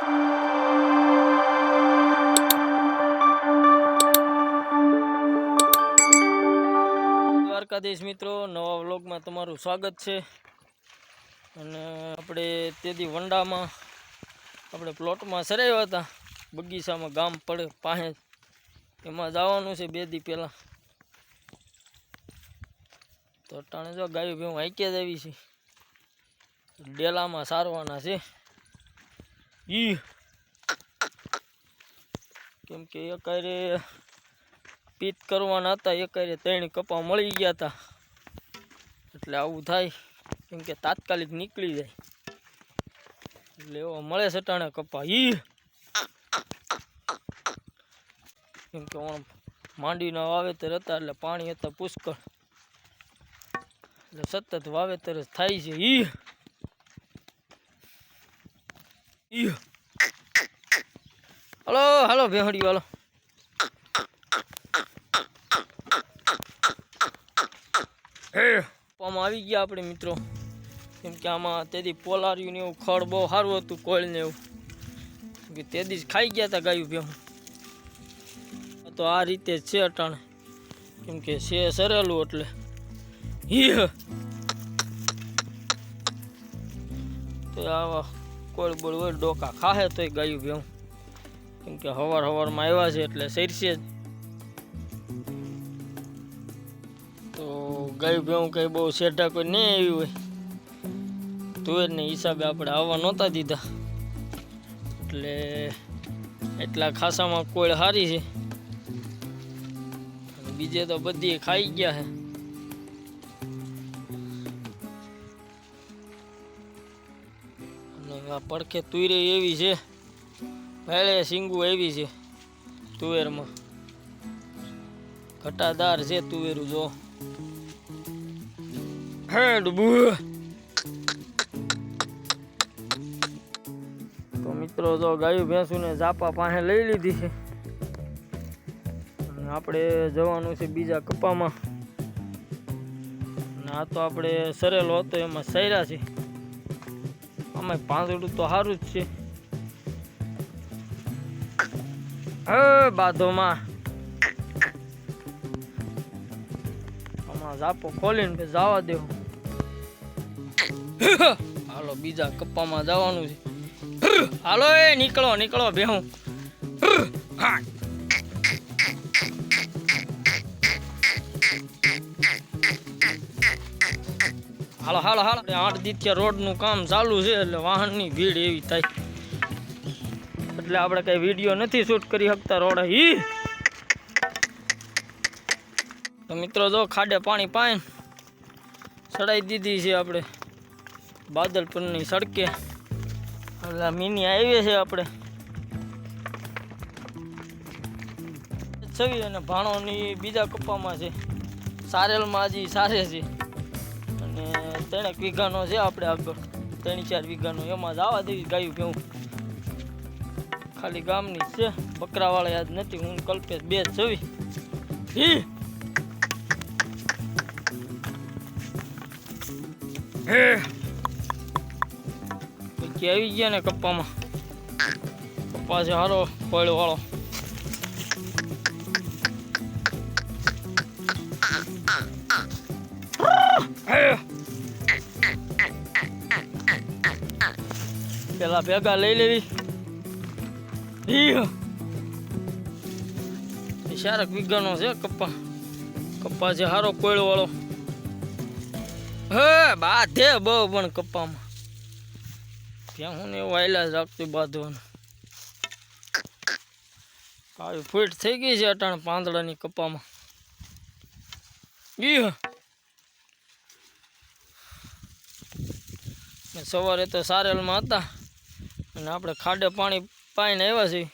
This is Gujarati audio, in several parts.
દ્વારકાધીશ મિત્રો, નવા વ્લોગમાં તમારું સ્વાગત છે. અને આપણે તેથી વંડામાં, આપણે પ્લોટમાં સરાવ્યા હતા. બગીચામાં ગામ પડે પાસે. એમાં જવાનું છે બે દી પહેલાં. તો અટાણે જો ગાયો ભેવું હાંક્યા જ આવી છે. ડેલામાં સારવાના છે. ઈ. કેમ કે એકારે પીત કરવાના હતા એકારે ત્રણ કપા મળી ગયા હતા એટલે આવું થાય, કેમ કે તાત્કાલિક નીકળી જાય. એટલે એવો મળે સટાણે કપા, ઈ. કેમ કે ઓણ માંડીના વાવેતર હતા, એટલે પાણી હતા પુષ્કળ. એટલે સતત વાવેતર જ થાય છે ઈ ઈ. હલો હલો ભેહડી વાલો પમ આવી ગયા આપણે મિત્રો. કેમ કે આમાં તેથી પોલાર્યું ને એવું ખડ બહુ સારું હતું કોઈ ને એવું. કે તેથી જ ખાઈ ગયા હતા ગાયું ભેહું. તો આ રીતે છે અટાણે. કેમ કે છે સરેલું એટલે. તો આવા કોળ બોળ હોય ડોકા ખાહે તોય ગાયું ભેહું. કેમ કે હવાર હવારમાં આવ્યા છે એટલે સૈરશે જ. તો ગાયું ભેવું કંઈ બહુ શેઠા કોઈ નહીં આવી હોય. તુવેરને હિસાબે આપણે આવવા નહોતા દીધા. એટલે એટલા ખાસામાં કોળ સારી છે. બીજે તો બધી ખાઈ ગયા છે. પડખે તુરે એવી છે. ભેળે સિંગુ એવી છે તુવેરમાં. ઘટાદાર છે તુવેરું, જો. તો મિત્રો, જો ગાયું ભેંસુને જાપા પાસે લઈ લીધી છે. આપણે જવાનું છે બીજા કપામાં આ તો આપણે સરેલો હતો, એમાં સૈરા છે. આમાં પાંદડું તો સારું જ છે. હે બાધોમાં. આમાં જાપો ખોલીને પછી જવા દેવું હાલો, બીજા કપ્પામાં જવાનું છે. હાલો, એ નીકળો નીકળો ભેહું હાલો હાલો હાલો. આઠ દિત્યા રોડનું કામ ચાલુ છે એટલે વાહનની ભીડ એવી થાય. એટલે આપણે કઈ વીડિયો નથી શૂટ કરી શકતા રોડે. ઈ! તો મિત્રો જો ખાડે પાણી પાઈન ચડાઈ દીધી છે આપણે બાદલપુરની સડકે. એટલે મિની હાઈવે છે આપણે. છવી અને ભાણોની બીજા કપ્પામાં છે. સારેલમાં હજી સારે છે. ત્રણેક વીઘાનો છે આપણે આગળ ત્રણ ચાર વીઘાનો. એમાં જ આવવા દેવી ગાયું કેવું ખાલી ગામની છે. બકરાવાળા યાદ નથી, હું કલ્પેશ બે જ છવી હી! પછી આવી ગયા ને કપ્પામાં. કપ્પા છે હારો કોયલો વાળો. હે. પેલા ભેગા લઈ લેવી. ઈ. એ શારક વીઘાનો છે, કપ્પા. કપ્પા છે હારો કોયલો વાળો હે, બાધે બહુ પણ કપ્પામાં. ત્યાં હું ને જ રાખતું બાંધવાનું. આવી ફૂટ થઈ ગઈ છે અટાણ પાંદડાની ને સવારે તો સારેલમાં હતા. અને આપણે ખાડે પાણી પાઈને આવ્યા છીએ.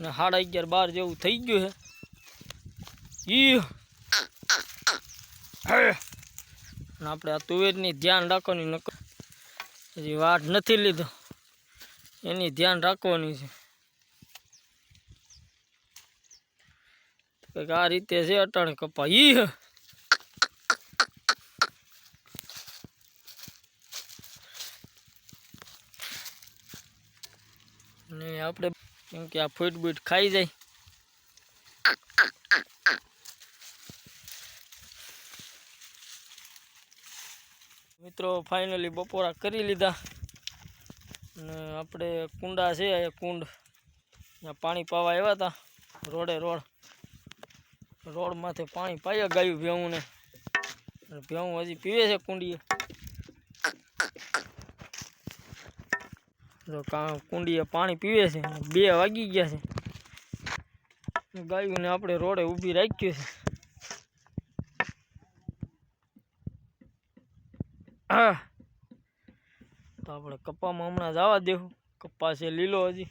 અને સાડા અગિયાર બાર જેવું થઈ ગયું છે. ઈ. અને આપણે આ તુવેરની ધ્યાન રાખવાની નક હજી વાટ નથી લીધો. એની ધ્યાન રાખવાની છે. કંઈક આ રીતે છે અટાણે કપા ઈ હે. ને આપણે કેમ કે આ ફૂટ બૂટ ખાઈ જાય. મિત્રો ફાઇનલી બપોરા કરી લીધા. અને આપણે કુંડા છે એ કુંડ. ત્યાં પાણી પાવા આવ્યા હતા, રોડે રોડ. રોડમાંથી પાણી પાયા ગાયું ભેહુંને. ભેહું હજી પીવે છે કુંડીએ. જો કુંડીએ પાણી પીવે છે બે વાગી ગયા છે. ગાયુંને આપણે રોડે ઊભી રાખ્યું છે. તો આપણે કપ્પામાં હમણાં જવા દેવું કપ્પા છે લીલો હજી.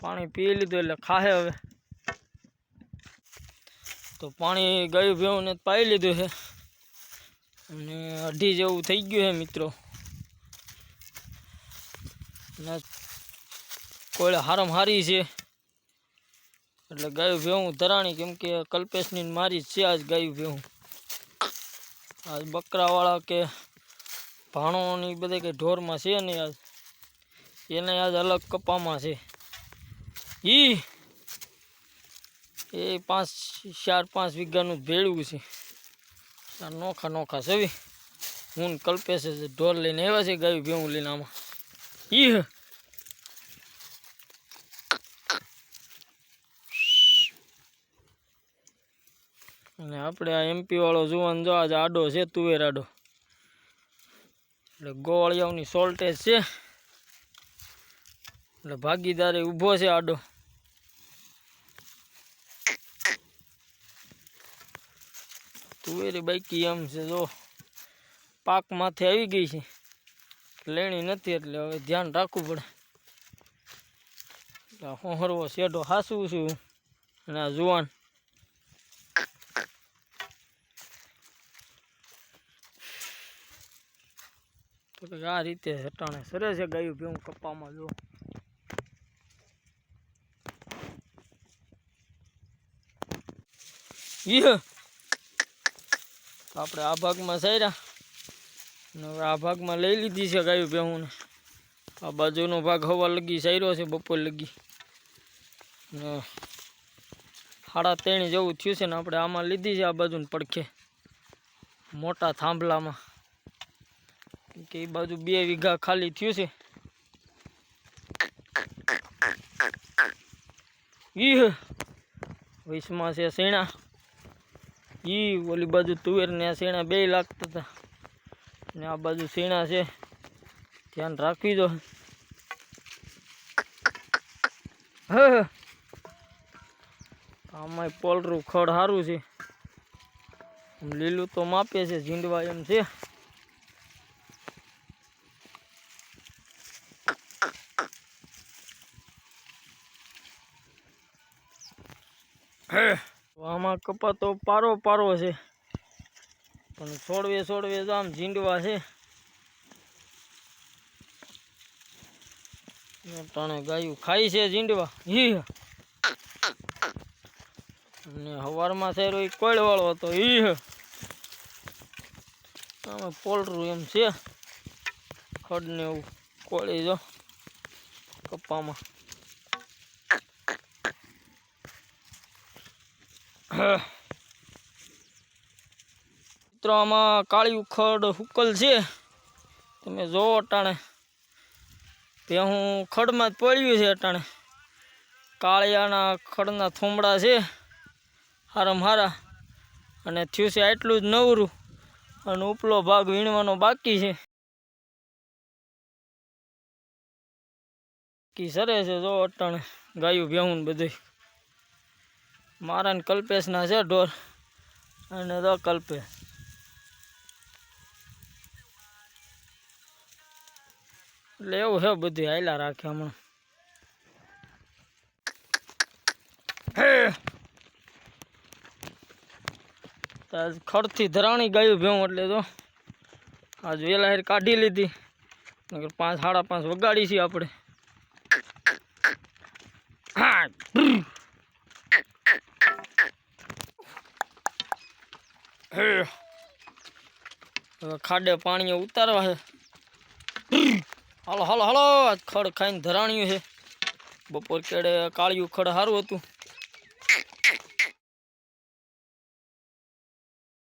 પાણી પી લીધું એટલે ખાહે હવે. તો પાણી ગયું ભેવું ને પાઈ લીધું છે. અને અઢી જેવું થઈ ગયું છે મિત્રો ને કોઈ હારમ હારી છે. એટલે ગાયું ભેહું ધરાણી કેમ કે કલ્પેશની મારી છે આજ ગાયું ભેહું. આજ બકરાવાળા કે ભાણોની બધા કંઈ ઢોરમાં છે નહીં આજ. એને આજ અલગ કપામાં છે. ઈ એ પાંચ, ચાર, પાંચ વીઘાનું ભેળું છે. નોખા નોખા સવી હું કલ્પેશ ઢોર લઈને આવ્યા છે ગાયું ભેહું લઈને આમાં ઈ આપણે આ એમપી વાળો જુવાન જો આજે આડો છે, તુવેર આડો. એટલે ગોવાળિયાઓની સોલ્ટેજ છે. એટલે ભાગીદારે ઊભો છે આડો. તુવેરી બાઈકી એમ છે, જો પાક માથે આવી ગઈ છે. લેણી નથી એટલે હવે ધ્યાન રાખવું પડે. એટલે હોહરવો શેઢો હાસવું છું અને આ જુવાન. કંઈક આ રીતે હટાણે સરે છે ગાયું ભેવું કપ્પામાં જો. આપણે આ ભાગમાં સાર્યા હવે આ ભાગમાં લઈ લીધી છે ગાયું ભેહુંને. આ બાજુનો ભાગ હવા લગી સાર્યો છે, બપોર લગી. સાડા ત્રણ જેવું થયું છે ને આપણે આમાં લીધી છે આ બાજુને પડખે. મોટા થાંભલામાં. કે એ બાજુ બે વીઘા ખાલી થયું છે. ઈ વૈશમાં છે શેણા. ઈ ઓલી બાજુ તુવેર ને આ શેણા બે લાગતા હતા. ને આ બાજુ શેણા છે. ધ્યાન રાખવી દો હા. આમાંય પોલરું ખડ સારું છે. આમ લીલું તો માપે છે, ઝીંડવા એમ છે. આમાં કપા તો પારો પારો છે. પણ છોડવે છોડવે તો આમ ઝીંડવા છે. ટાણે ગાયું ખાઈ છે ઝીંડવા. ઈ. અને હવારમાં થયેલો એ કોળવાળો હતો. ઈ. અમે પોલરું એમ છે. ખડ ને એવું કોળી જો કપ્પામાં મિત્રો, આમાં કાળી ઉખડ હુકલ છે. તમે જોવો અટાણે. તે હું ખડમાં જ પડ્યું છે અટાણે. કાળિયાના ખડના થોમડા છે. હારમ હારા. અને થયું છે આટલું જ નવરું. અને ઉપલો ભાગ વીણવાનો બાકી છે. કી સરે છે જો અટાણે. ગાયું ભેહું બધું મારા ને કલ્પેશના છે ઢોર અને તો કલ્પે. એટલે એવું છે બધું હાયલા રાખે હમણાં. ખડથી ધરાણી ગાયું ભેવું એટલે તો આજ વેલા કાઢી લીધી. પાંચ, સાડા પાંચ વગાડી છીએ આપણે હા હવે ખાડે પાણી ઉતારવા છે. હાલો હાલો હાલો. ખડ ખાઈને ધરાણ્યું છે. બપોર કેડે કાળિયું ખડ સારું હતું.